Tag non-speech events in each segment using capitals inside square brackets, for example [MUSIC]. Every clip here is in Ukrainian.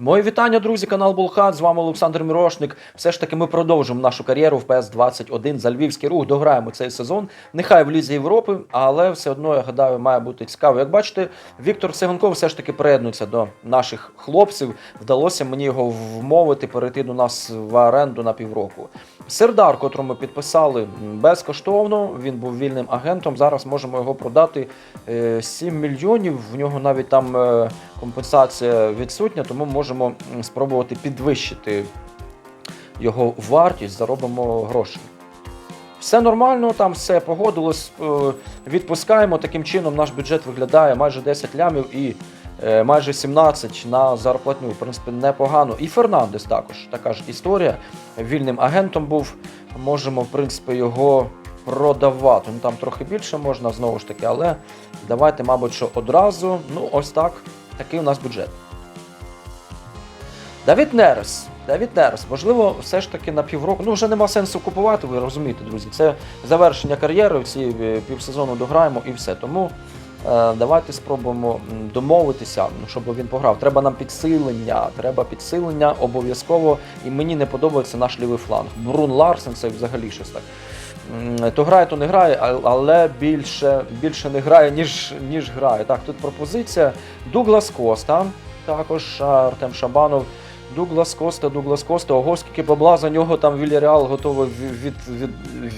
Мої вітання, друзі, канал Булхат. З вами Олександр Мірошник. Все ж таки, ми продовжимо нашу кар'єру в ПС 21 за львівський рух. Дограємо цей сезон. Нехай в Лізі Європи, але все одно я гадаю, має бути цікаво. Як бачите, Віктор Циганков все ж таки приєднується до наших хлопців. Вдалося мені його вмовити перейти до нас в оренду на півроку. Сердар, котрому підписали безкоштовно, він був вільним агентом. Зараз можемо його продати е, 7 мільйонів. В нього навіть там е, компенсація відсутня, тому можемо спробувати підвищити його вартість, заробимо гроші. Все нормально, там все погодилось. е, Відпускаємо. Таким чином наш бюджет виглядає майже 10 лямів і е, майже 17 на зарплатню. В принципі, непогано. І Фернандес також така ж історія. Вільним агентом був. Можемо, в принципі, його продавати. Ну там трохи більше можна знову ж таки, але давайте, мабуть, що одразу. Ну, ось так. Такий у нас бюджет. Давід Нерес. Давід Нерес, можливо, все ж таки на півроку. Ну, вже нема сенсу купувати, ви розумієте, друзі. Це завершення кар'єри, всі е, півсезону дограємо і все. Тому е, давайте спробуємо домовитися, ну, щоб він пограв. Треба нам підсилення, треба підсилення обов'язково. І мені не подобається наш лівий фланг. Брун Ларсен це взагалі щось так. То грає, то не грає, але більше, більше не грає, ніж, ніж грає. Так, тут пропозиція. Дуглас Коста, також Артем Шабанов. Дуглас Коста, Дуглас Коста, ого, скільки бабла за нього там Вільяреал готовий від, від, від,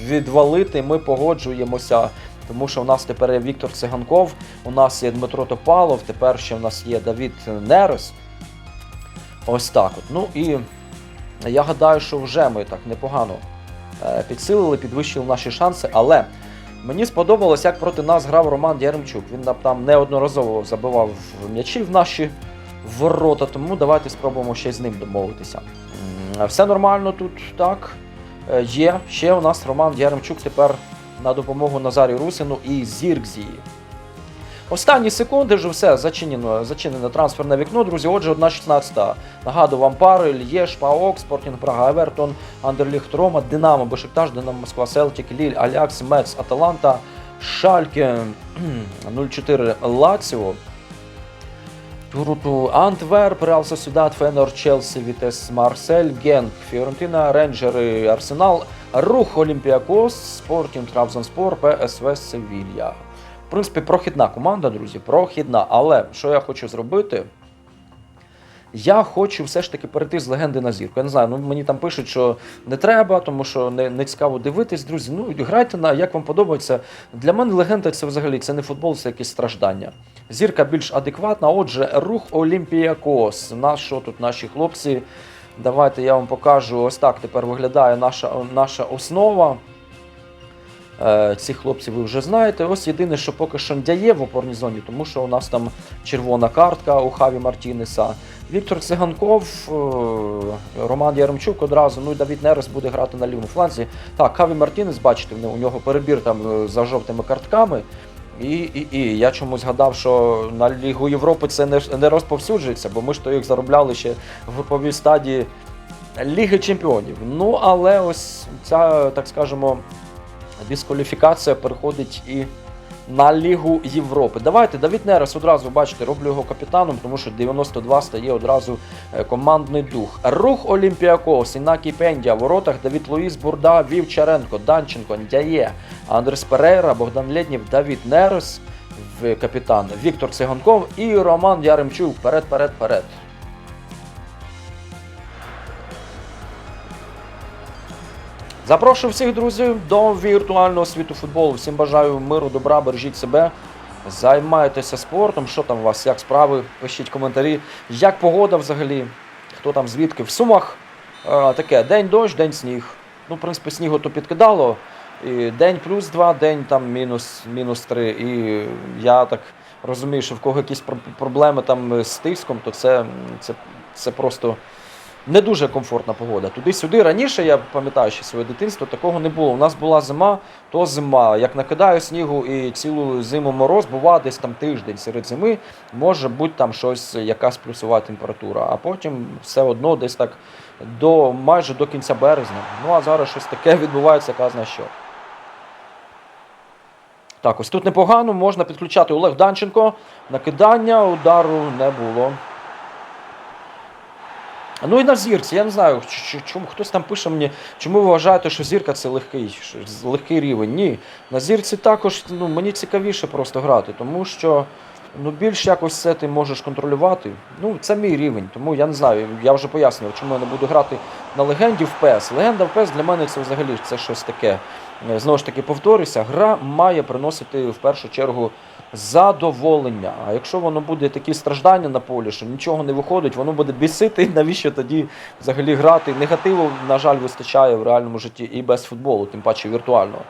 відвалити. Ми погоджуємося, тому що у нас тепер є Віктор Циганков, у нас є Дмитро Топалов, тепер ще в нас є Давід Нерес. Ось так от. Ну і я гадаю, що вже ми так непогано е, підсилили, підвищили наші шанси, але. Мені сподобалось, як проти нас грав Роман Яремчук. Він там неодноразово забивав м'ячі в наші ворота, тому давайте спробуємо ще з ним домовитися. Все нормально тут, так. Е, Є. Ще у нас Роман Яремчук тепер на допомогу Назарі Русину і Зіркзії. Останні секунди вже все зачинено, зачинене трансферне вікно, друзі. Отже, 1-16. Нагадую вам пари Льєш, ПАОК, Спортінг Прага, Евертон, Андерліхт Рома, Динамо, Бешикташ, Динамо Москва, Селтік, Ліль, Алякс, Мец, Аталанта, Шальке [CLEARS THROAT] 0-4 Лаціо. Туруту Антверп, Реал Сосідат, Фенор, Челсі, Вітес, Марсель, Генк, Фіорентина, Рейнджери, Арсенал, Рух Олімпіакос, Спортінг Травзонспор, ПСВ Севілья. В принципі, прохідна команда, друзі, прохідна. Але що я хочу зробити? Я хочу все ж таки перейти з легенди на зірку. Я не знаю, ну мені там пишуть, що не треба, тому що не, не цікаво дивитись, друзі. Ну грайте на як вам подобається. Для мене легенда це взагалі це не футбол, це якісь страждання. Зірка більш адекватна. Отже, рух Олімпіакос. На що тут наші хлопці? Давайте я вам покажу. Ось так тепер виглядає наша, наша основа. Е, Ці хлопці ви вже знаєте. Ось єдине, що поки що Ndяє в опорній зоні, тому що у нас там червона картка у Хаві Мартінеса. Віктор Циганков, е, Роман Яремчук одразу, ну і Давід Нерес буде грати на лівому фланзі. Так, Хаві Мартінес, бачите, у нього перебір там е, за жовтими картками. І, і, і я чомусь гадав, що на Лігу Європи це не, не розповсюджується, бо ми ж то їх заробляли ще в груповій стадії Ліги Чемпіонів. Ну, але ось ця, так скажемо, дискваліфікація переходить і на Лігу Європи. Давайте Давід Нерес одразу бачите, роблю його капітаном, тому що 92 стає одразу е, командний дух. Рух Олімпіакос, Інакі Пендя, в воротах Давід Луїс, Бурда, Вівчаренко, Данченко, Ndяє, Андрес Перейра, Богдан Лєднів, Давід Нерес, капітан Віктор Циганков і Роман Яремчук. Вперед, вперед, вперед. Запрошую всіх друзів до віртуального світу футболу. Всім бажаю миру, добра, бережіть себе. Займайтеся спортом. Що там у вас, як справи? Пишіть коментарі. Як погода взагалі? Хто там звідки? В Сумах е, таке день дощ, день сніг. Ну, в принципі, снігу то підкидало. І день плюс два, день там мінус, мінус три. І я так розумію, що в кого якісь проблеми там з тиском, то це, це, це просто не дуже комфортна погода. Туди-сюди раніше, я пам'ятаю ще своє дитинство, такого не було. У нас була зима, то зима. Як накидаю снігу і цілу зиму мороз, бува десь там тиждень серед зими, може бути там щось, якась плюсова температура. А потім все одно десь так до майже до кінця березня. Ну а зараз щось таке відбувається, казна що. Так, ось тут непогано, можна підключати Олег Данченко. Накидання, удару не було. Ну і на зірці, я не знаю, чому хтось там пише мені, чому ви вважаєте, що зірка це легкий, легкий рівень. Ні. На зірці також ну, мені цікавіше просто грати, тому що ну, більш якось це ти можеш контролювати. Ну, це мій рівень, тому я не знаю. Я вже пояснював, чому я не буду грати на легенді в PES. Легенда в PES для мене це взагалі це щось таке. Е, Знову ж таки, повторюся, гра має приносити в першу чергу задоволення. А якщо воно буде такі страждання на полі, що нічого не виходить, воно буде бісити, [LAUGHS] навіщо тоді взагалі грати? Негативу, на жаль, вистачає в реальному житті і без футболу, тим паче віртуального.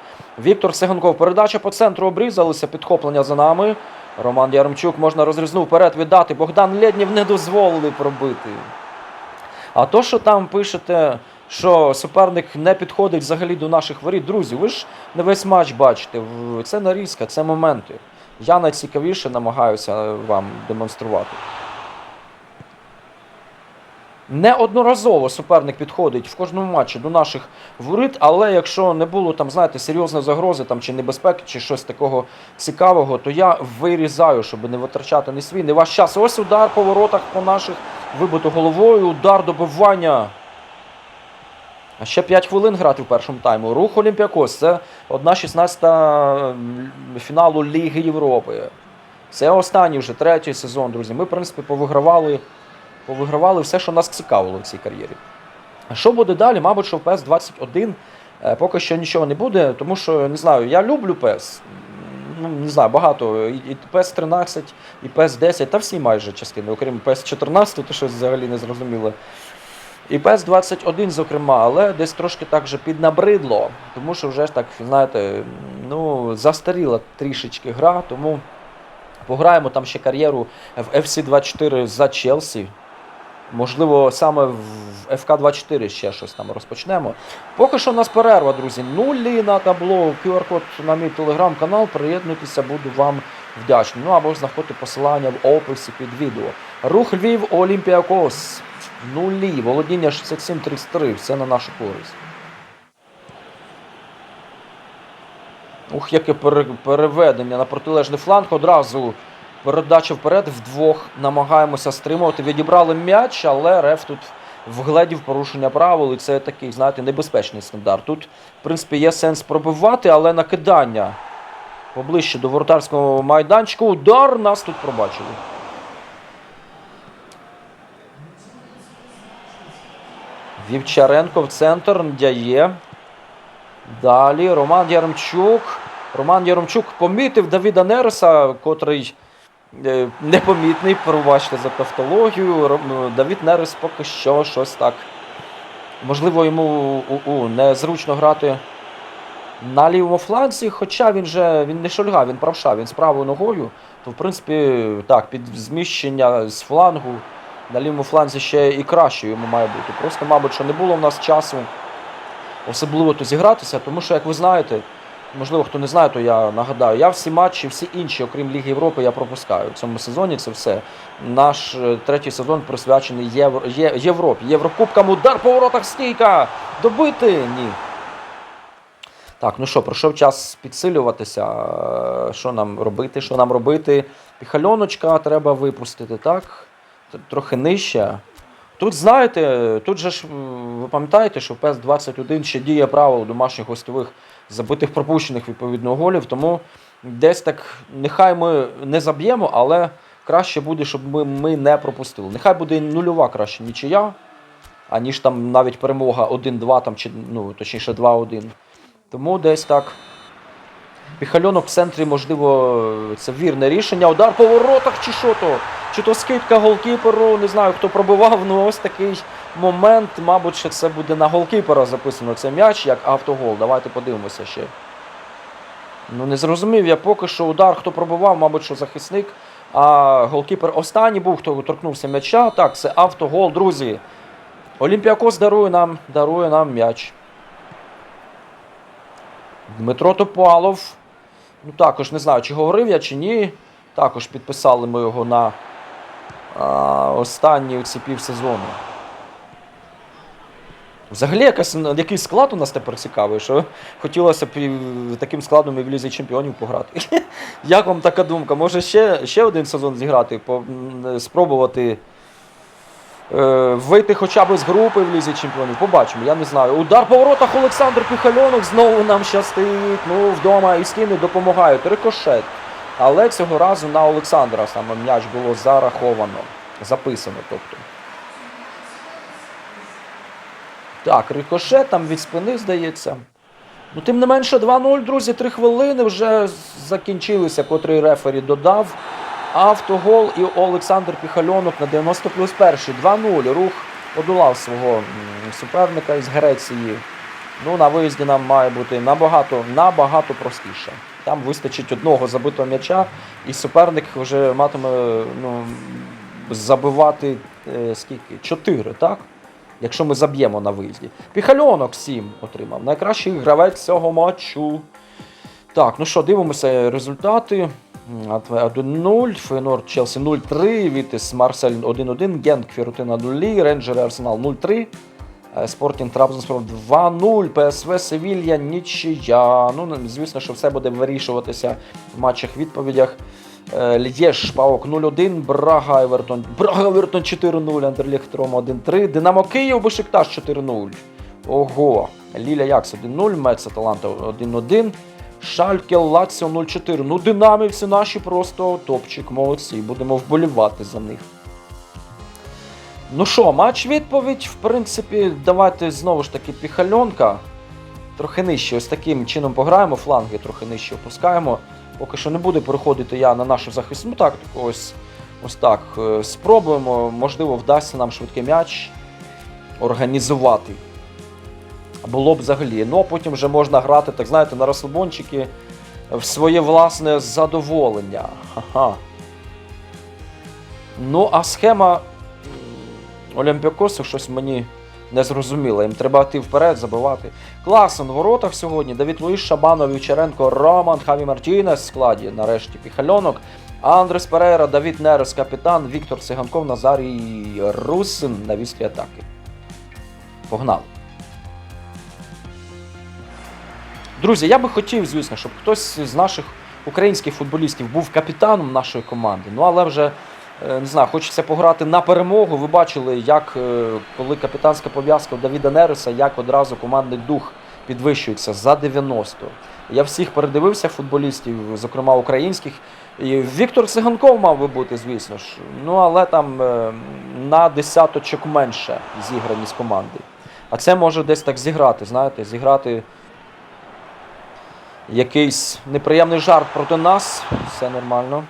Віктор Сиганков, передача по центру обрізалися, підхоплення за нами. Роман Яремчук можна розрізнув вперед віддати. Богдан Лєднів не дозволили пробити. А то, що там пишете, що суперник не підходить взагалі до наших воріт, друзі, ви ж не весь матч бачите. Це нарізка, це моменти. Я найцікавіше намагаюся вам демонструвати. Неодноразово суперник підходить в кожному матчі до наших воріт, але якщо не було там, знаєте, серйозної загрози там, чи небезпеки, чи щось такого цікавого, то я вирізаю, щоб не витрачати ні свій, ні ваш час. Ось удар по воротах по наших вибито головою, удар добивання. А ще 5 хвилин грати в першому тайму. Рух Олімпіакос. Це 1-16 фіналу Ліги Європи. Це останній вже третій сезон, друзі. Ми, в принципі, повигравали, повигравали все, що нас цікавило в цій кар'єрі. Що буде далі? Мабуть, що в PES 21 е, поки що нічого не буде, тому що не знаю, я люблю PES. Ну, не знаю, багато. І і PES 13, і PES 10, та всі майже частини, окрім PES 14, то щось взагалі не зрозуміло. І PES 21, зокрема, але десь трошки так же піднабридло, тому що вже так, знаєте, ну, застаріла трішечки гра, тому пограємо там ще кар'єру в FC24 за Челсі. Можливо, саме в ФК-24 ще щось там розпочнемо. Поки що у нас перерва, друзі. Нулі на табло, QR-код на мій телеграм-канал. Приєднуйтеся, буду вам вдячний. Ну або ж знаходьте посилання в описі під відео. Рух Львів, Олімпіакос. Нулі. Володіння 67-33. Все на нашу користь. Ух, яке пере- переведення на протилежний фланг. Одразу передача вперед вдвох намагаємося стримувати. Відібрали м'яч, але Реф тут вгледів порушення правил. І це такий, знаєте, небезпечний стандарт. Тут, в принципі, є сенс пробивати, але накидання поближче до воротарського майданчика. Удар нас тут пробачили. Вівчаренко в центр дяє. Далі Роман Яремчук. Роман Яремчук помітив Давіда Нереса, котрий непомітний, пробачте за тавтологію. Давід Нерес поки що щось так. Можливо, йому у, у, незручно грати на лівому фланзі, хоча він же він не шульга, він правша, він з правою ногою. То, в принципі, так, під зміщення з флангу на лівому фланзі ще і краще йому має бути. Просто, мабуть, що не було в нас часу особливо то зігратися, тому що, як ви знаєте, можливо, хто не знає, то я нагадаю, я всі матчі, всі інші, окрім Ліги Європи, я пропускаю. В цьому сезоні це все. Наш е, третій сезон присвячений Євро, Є- Європі. Єврокубкам удар по воротах стійка! Добити! Ні. Так, ну що, пройшов час підсилюватися. Е, Що нам робити? Що нам робити? Піхальоночка треба випустити, так? Трохи нижче. Тут, знаєте, тут же ж ви пам'ятаєте, що в PES 21 ще діє правило домашніх гостьових забитих пропущених відповідно голів, тому десь так нехай ми не заб'ємо, але краще буде, щоб ми, ми не пропустили. Нехай буде нульова краще нічия, аніж там навіть перемога 1-2, там, чи, ну, точніше 2-1. Тому десь так. Піхальонок в центрі, можливо, це вірне рішення. Удар по воротах чи що то? Чи то скидка голкіперу, не знаю, хто пробивав, ну ось такий момент. Мабуть, що це буде на голкіпера записано цей м'яч як автогол. Давайте подивимося ще. Ну, не зрозумів я поки що удар, хто пробивав, мабуть, що захисник. А голкіпер останній був, хто торкнувся м'яча. Так, це автогол, друзі. Олімпіакос дарує нам, дарує нам м'яч. Дмитро Топалов. Ну, також не знаю, чи говорив я, чи ні. Також підписали ми його на останні ці півсезону. Взагалі, якась, який склад у нас тепер цікавий, що хотілося б таким складом і в Лізі Чемпіонів пограти. [LAUGHS] Як вам така думка? Може ще, ще один сезон зіграти, спробувати е, вийти хоча б з групи в лізі чемпіонів. Побачимо, я не знаю. Удар по воротах Олександр Піхальонок знову нам щастить. Ну, вдома і стіни допомагають. Рикошет. Але цього разу на Олександра саме м'яч було зараховано. Записано, тобто. Так, рикошет там від спини, здається. Ну, тим не менше, 2-0, друзі, 3 хвилини вже закінчилися, котрий рефері додав. Автогол і Олександр Піхальонок на 90 плюс перший. 2-0. Рух подолав свого суперника із Греції. Ну, на виїзді нам має бути набагато, набагато простіше. Там вистачить одного забитого м'яча, і суперник вже матиме ну, забивати е, скільки? Чотири, так? Якщо ми заб'ємо на виїзді. Піхальонок 7 отримав. Найкращий гравець цього матчу. Так, ну що, дивимося результати. 1-0, Фейнорд Челсі 0-3, Вітес Марсель 1-1, Генк Фірутина 0, Рейнджери Арсенал 0-3, е, Спортінг Трабзонспор 2-0, ПСВ Севілья нічия. Ну, звісно, що все буде вирішуватися в матчах-відповідях. Е, Лєш Паук 0-1, Брага Евертон. Брага Евертон 4-0, Андерлехт Рома 1-3, Динамо Київ Бешикташ 4-0. Ого. Ліля Якс 1-0, Мец Аталанта 1-1. Шальке Лаціо 0-4. Ну, динамівці наші просто топчик, молодці. Будемо вболівати за них. Ну що, матч відповідь. В принципі, давайте знову ж таки піхальонка. Трохи нижче. Ось таким чином пограємо, фланги трохи нижче опускаємо. Поки що не буде переходити я на нашу захисну тактику. Ось, ось так. е, Спробуємо, можливо, вдасться нам швидкий м'яч організувати. Було б взагалі. Ну, а потім вже можна грати, так знаєте, на розслабончики в своє власне задоволення. Ха-ха. Ну, а схема Олімпіакосу щось мені не зрозуміла. Їм треба йти вперед, забивати. Класон в воротах сьогодні. Давід Луїш, Шабанов, Вівчаренко, Роман, Хаві Мартінес в складі. Нарешті Піхальонок. Андрес Перейра, Давід Нерес, капітан, Віктор Циганков, Назарій Русин на вістрі атаки. Погнали. Друзі, я би хотів, звісно, щоб хтось з наших українських футболістів був капітаном нашої команди. Ну але вже не знаю, хочеться пограти на перемогу. Ви бачили, як е, коли капітанська пов'язка Давіда Нереса, як одразу командний дух підвищується за 90. Я всіх передивився футболістів, зокрема українських. І Віктор Циганков мав би бути, звісно ж. Ну але там е, на десяточок менше зіграність команди. А це може десь так зіграти, знаєте, зіграти якийсь неприємний жарт проти нас. Все нормально.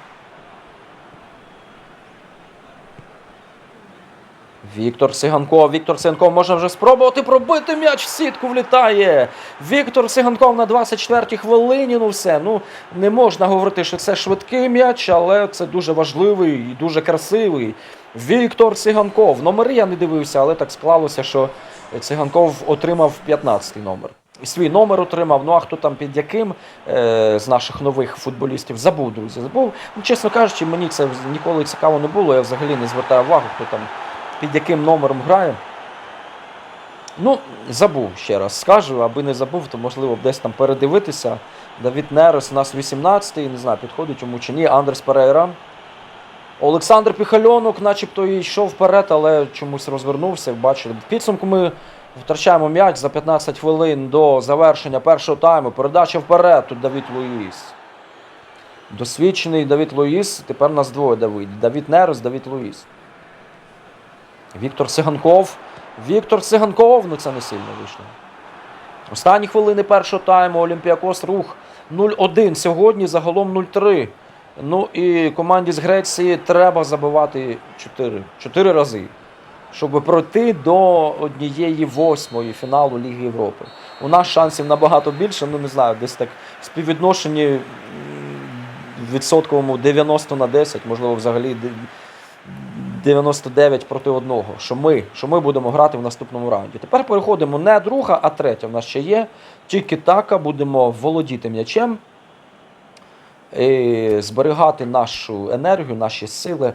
Віктор Сиганков. Віктор Сиганков може вже спробувати пробити м'яч в сітку влітає. Віктор Сиганков на 24-й хвилині. Ну все. Ну не можна говорити, що це швидкий м'яч, але це дуже важливий і дуже красивий. Віктор Циганков. Номери я не дивився, але так склалося, що Циганков отримав 15-й номер. Свій номер отримав. Ну а хто там під яким е, з наших нових футболістів забув, друзі. Забув. Ну, чесно кажучи, мені це ніколи цікаво не було. Я взагалі не звертаю увагу, хто там під яким номером грає. Ну, забув ще раз скажу, аби не забув, то можливо десь там передивитися. Давід Нерес у нас 18-й, не знаю, підходить йому чи ні. Андрес Перейра. Олександр Піхальонок, начебто йшов вперед, але чомусь розвернувся. Бачили. В підсумку ми втрачаємо м'яч за 15 хвилин до завершення першого тайму. Передача вперед. Тут Давід Луїс. Досвідчений Давід Луїс. Тепер нас двоє Давид. Давід Нерес, Давід Луїс. Віктор Циганков. Віктор Циганков. Ну це не сильно вийшло. Останні хвилини першого тайму. Олімпіакос рух 0-1. Сьогодні загалом 0-3. Ну і команді з Греції треба забивати 4, 4 рази, щоб пройти до однієї восьмої фіналу Ліги Європи. У нас шансів набагато більше, ну не знаю, десь так співвідношенні відсотковому 90 на 10, можливо, взагалі 99 проти одного. Що ми, що ми будемо грати в наступному раунді. Тепер переходимо не друга, а третя. В нас ще є. Тільки така будемо володіти м'ячем і зберігати нашу енергію, наші сили.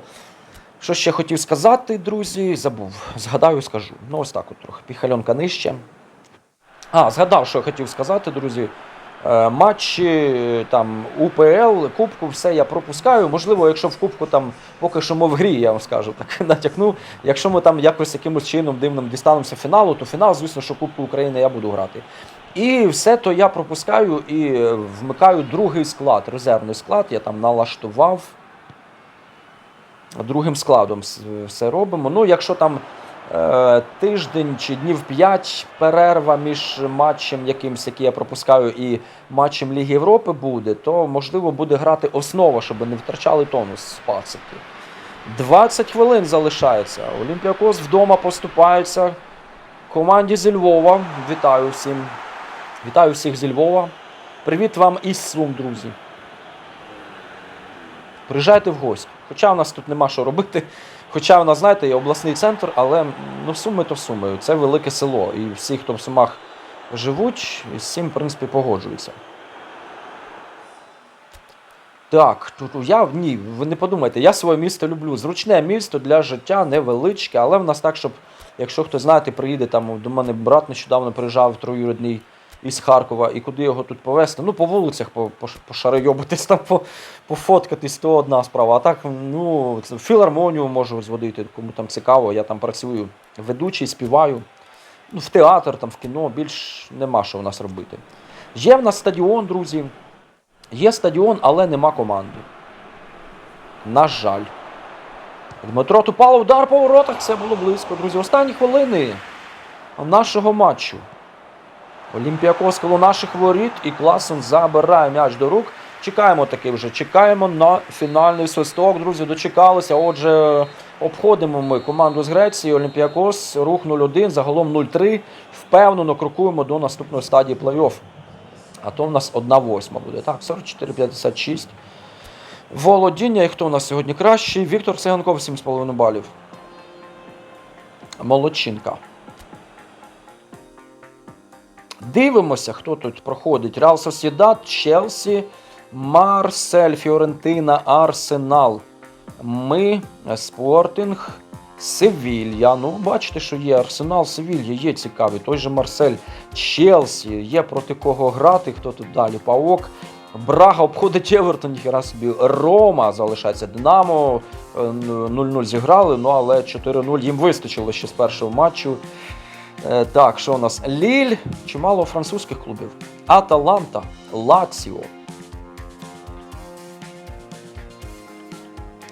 Що ще хотів сказати, друзі, забув. Згадаю, скажу. Ну, ось так от трохи. Піхальонка нижче. А, згадав, що я хотів сказати, друзі. Е, Матчі е, там УПЛ, Кубку, все я пропускаю. Можливо, якщо в Кубку там поки що ми в грі, я вам скажу, так [LAUGHS] натякну. Якщо ми там якось якимось чином дивним дістанемося фіналу, то фінал, звісно, що Кубку України я буду грати. І все то я пропускаю і е, вмикаю другий склад, резервний склад. Я там налаштував. Другим складом все робимо. Ну, якщо там тиждень чи днів 5 перерва між матчем якимсь, який я пропускаю, і матчем Ліги Європи буде, то можливо буде грати основа, щоб не втрачали тонус з пацики. 20 хвилин залишається. Олімпіакос вдома поступається команді зі Львова. Вітаю всім. Вітаю всіх зі Львова. Привіт вам із Сум, друзі. Приїжджайте в гості. Хоча у нас тут нема що робити. Хоча нас, знаєте, є обласний центр, але ну, суми то суми. Це велике село. І всі, хто в Сумах живуть, з цим, в принципі, погоджуються. Так, тут я ні, ви не подумайте, я своє місто люблю. Зручне місто для життя, невеличке, але в нас так, щоб, якщо хтось знаєте, приїде там до мене брат нещодавно приїжджав троюрідний із Харкова, і куди його тут повезти? Ну, по вулицях по, по, пошарайобитись, там, пофоткатись, то одна справа. А так, ну, філармонію можу зводити, кому там цікаво, я там працюю ведучий, співаю. Ну, в театр, там, в кіно, більш нема що в нас робити. Є в нас стадіон, друзі. Є стадіон, але нема команди. На жаль. Дмитро Тупало, удар по воротах. Це було близько, друзі. Останні хвилини нашого матчу. Олімпіакос коло наших воріт і Класон забирає м'яч до рук. Чекаємо таки вже. Чекаємо на фінальний свисток, друзі. Дочекалися. Отже, обходимо ми команду з Греції. Олімпіакос, рух 0-1, загалом 0-3. Впевнено крокуємо до наступної стадії плей-офф. А то в нас 1-8 буде. Так, 44-56. Володіння. І хто у нас сьогодні кращий? Віктор Циганков 7,5 балів. Молодчинка. Дивимося, хто тут проходить. Реал Сосідат, Челсі, Марсель, Фіорентина, Арсенал. Ми, Спортинг, Севілья. Ну, бачите, що є Арсенал, Севілья, є цікавий. Той же Марсель, Челсі, є проти кого грати. Хто тут далі? Паок. Брага обходить Евертон, ніхера собі. Рома залишається Динамо. е, 0-0 зіграли, ну але 4-0 їм вистачило ще з першого матчу. Е, Так, що у нас? Ліль, чимало французьких клубів. Аталанта, Лаціо.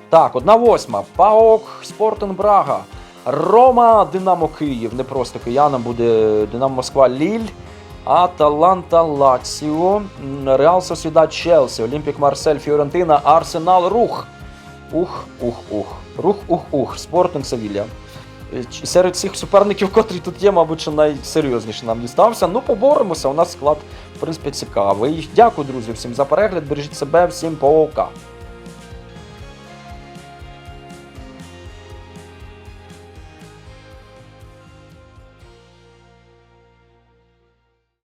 Так, одна восьма. Паок, Спортен Брага. Рома, Динамо Київ. Не просто киянам буде Динамо Москва, Ліль. Аталанта, Лаціо, Реал Сосідат, Челсі, Олімпік Марсель, Фіорентина, Арсенал, Рух. Ух, ух, ух. Рух, ух, ух. Спортинг Севілля. Серед всіх суперників, котрі тут є, мабуть, найсерйозніше нам дістався. Ну, поборемося. У нас склад, в принципі, цікавий. Дякую, друзі, всім за перегляд. Бережіть себе, всім пока.